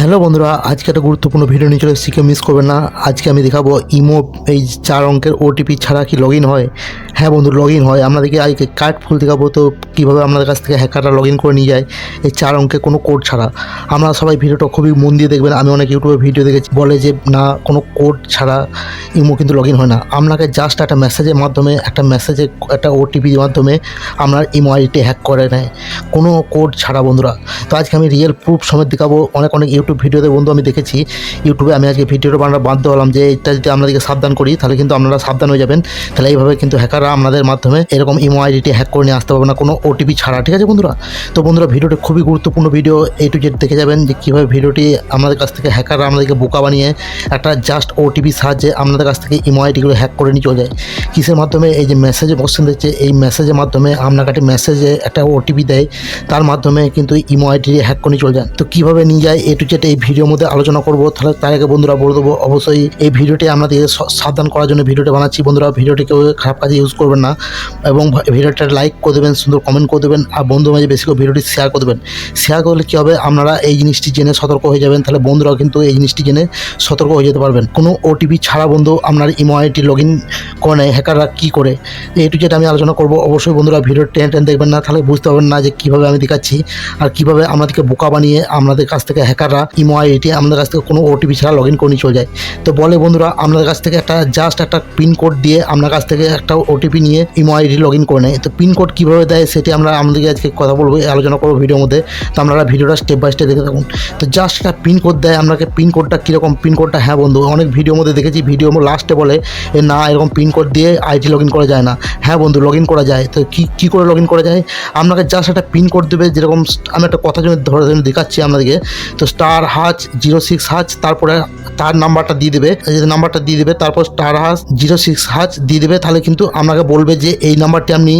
Hello বন্ধুরা, আজকে একটা গুরুত্বপূর্ণ ভিডিও নিয়ে চলে কেউ মিস করবেন না। আজকে আমি দেখাবো ইমো এই চার অঙ্কের ওটিপি ছাড়া কি লগ হয়। হ্যাঁ বন্ধু লগ হয়। আপনাদেরকে আজকে কার্ড ফুল দেখাবো, তো কীভাবে আপনাদের কাছ থেকে হ্যাকাররা লগ করে নিয়ে যায় এই চার অঙ্কের কোনো কোড ছাড়া। আমরা সবাই ভিডিওটা খুবই মন দিয়ে দেখবেন। আমি অনেক ইউটিউবে ভিডিও দেখেছি, বলে যে না, কোনো কোড ছাড়া ইমো কিন্তু লগ হয় না। আপনাকে জাস্ট একটা মেসেজের মাধ্যমে, একটা মেসেজে একটা ওটিপির মাধ্যমে আপনার ইমো আইডিটি হ্যাক করে নেয়। কোনো কোড ছাড়া বন্ধুরা। তো আজকে আমি রিয়েল প্রুফ সমেত দেখাবো। অনেক অনেক ভিডিওতে বন্ধু আমি দেখেছি ইউটিউবে আমি আজকে ভিডিওটা বানানো বাধ্য হলাম যে এটা যদি আপনাদেরকে সাবধান করি, তাহলে কিন্তু আপনারা সাবধান হয়ে যাবেন। তাহলে এইভাবে কিন্তু হ্যাকাররা আপনাদের মাধ্যমে এরকম ইমো আইডিটি হ্যাক করে নিয়ে আসতে পারবে না, কোনো ওটিপি ছাড়া, ঠিক আছে বন্ধুরা? তো বন্ধুরা, ভিডিওটি খুবই গুরুত্বপূর্ণ ভিডিও এ টু জেড দেখে যাবেন যে কীভাবে ভিডিওটি আমাদের কাছ থেকে হ্যাকাররা আমাদেরকে বোকা বানিয়ে একটা জাস্ট ওটিপি সাহায্যে আপনাদের কাছ থেকে ইমো আইডিগুলো হ্যাক করে নিয়ে চলে যায়। কিসের মাধ্যমে? এই যে মেসেজে কোশ্চেন দিচ্ছে এই মেসেজের মাধ্যমে আপনার কাছে মেসেজে একটা ওটিপি দেয়, তার মাধ্যমে কিন্তু ইমো আইডি হ্যাক করে চলে যান তো কীভাবে নিয়ে যায় এ টু জেড এই ভিডিওর মধ্যে আলোচনা করব, তাহলে তার আগে বন্ধুরা বলে দেবো, অবশ্যই এই ভিডিওটি আপনাদের সাবধান করার জন্য ভিডিওটি বানাচ্ছি, বন্ধুরা ভিডিওটি কেউ খারাপ কাজে ইউজ করবেন না এবং ভিডিওটা লাইক করে দেবেন, সুন্দর কমেন্ট করে দেবেন আর বন্ধু মাঝে বেশি করে ভিডিওটি শেয়ার করে দেবেন। শেয়ার করলে কী হবে? আপনারা এই জিনিসটি জেনে সতর্ক হয়ে যাবেন, তাহলে বন্ধুরাও কিন্তু এই জিনিসটি জেনে সতর্ক হয়ে যেতে পারবেন। কোনো ওটিপি ছাড়া বন্ধু আপনার ইমো লগ ইন করে নেয় হ্যাকাররা কী করে? এই টু যেটা আমি আলোচনা করব, অবশ্যই বন্ধুরা ভিডিও টেন টেন দেখবেন না, তাহলে বুঝতে পারবেন না যে কীভাবে আমি দেখাচ্ছি আর কীভাবে আমাদেরকে বোকা বানিয়ে আপনাদের কাছ থেকে হ্যাকাররা ইমো আইডি, আমাদের কাছ থেকে কোনো ওটিপি ছাড়া লগ ইন করে নিয়ে চলে যায়। তো বলে বন্ধুরা আপনাদের কাছ থেকে একটা জাস্ট একটা পিন কোড দিয়ে আপনার কাছ থেকে একটা ওটিপি নিয়ে ইমো আইডি লগ ইন করে নেয়। তো পিন কোড কীভাবে দেয় সেটি আমরা আমাদেরকে আজকে কথা বলব আলোচনা করব ভিডিওর মধ্যে। তো আপনারা ভিডিওটা স্টেপ বাই স্টেপ দেখে থাকুন। তো জাস্ট একটা পিন কোড দেয়, আপনাকে পিন কোডটা কীরকম পিন কোডটা হ্যাঁ বন্ধু, অনেক ভিডিওর মধ্যে দেখেছি ভিডিও লাস্টে বলে এ না, এরকম পিন কোড দিয়ে আইডি লগ ইন করা যায় না। হ্যাঁ বন্ধু লগ ইন করা যায়। তো কী কী করে লগ ইন করা যায়? আপনাকে জাস্ট একটা পিন কোড দেবে, যেরকম আমি একটা কথা জন্য ধরে ধরে দেখাচ্ছি আপনাদেরকে। তো star hash zero six hash, তারপরে তার নাম্বারটা দিয়ে দেবে, এই যে নাম্বারটা দিয়ে দেবে, তারপর স্টার হাজ জিরো সিক্স হাজ দিয়ে দেবে, তাহলে কিন্তু আপনাকে বলবে যে এই নাম্বারটি আপনি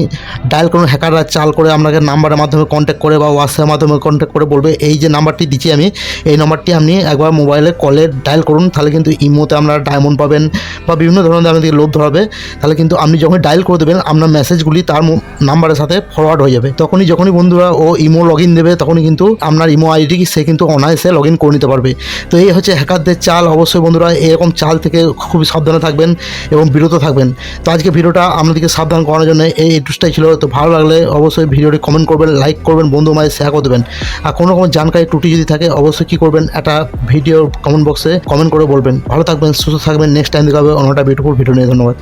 ডায়াল করুন, হ্যাকাররা চাল করে আপনাকে নাম্বারের মাধ্যমে কন্ট্যাক্ট করে বা হোয়াটসঅ্যাপের মাধ্যমে কন্ট্যাক্ট করে বলবে, এই যে নাম্বারটি দিচ্ছি আমি, এই নাম্বারটি আপনি একবার মোবাইলে কলে ডায়াল করুন, তাহলে কিন্তু ইমোতে আপনারা ডায়মন্ড পাবেন বা বিভিন্ন ধরনের আপনাদেরকে লোভ ধরাবে, তাহলে কিন্তু আপনি যখন ডায়াল করে দেবেন, আপনার মেসেজগুলি তার নাম্বারের সাথে ফরওয়ার্ড হয়ে যাবে। তখনই যখনই বন্ধুরা ও ইমো লগ ইন দেবে, তখনই কিন্তু আপনার ইমো আইডি সে কিন্তু অনায়াসে লগ ইন করে নিতে পারবে। তো এই হচ্ছে হ্যাকারদের চাল। অবশ্যই বন্ধুরা, এরকম চাল থেকে খুবই সাবধানে থাকবেন এবং বিরত থাকবেন। তো আজকে ভিডিওটা আপনাদেরকে সাবধান করানোর জন্য এই এটুসটাই ছিল। তো ভালো লাগলে অবশ্যই ভিডিওটি কমেন্ট করবেন লাইক করবেন, বন্ধু মাঝে শেয়ার করে দেবেন। আর কোনো রকম জানকারি ত্রুটি যদি থাকে, অবশ্যই কী করবেন, একটা ভিডিও কমেন্ট বক্সে কমেন্ট করে বলবেন। ভালো থাকবেন, সুস্থ থাকবেন। নেক্সট টাইম দেখা হবে অন্যটা বিউটিফুল ভিডিও নিয়ে। ধন্যবাদ।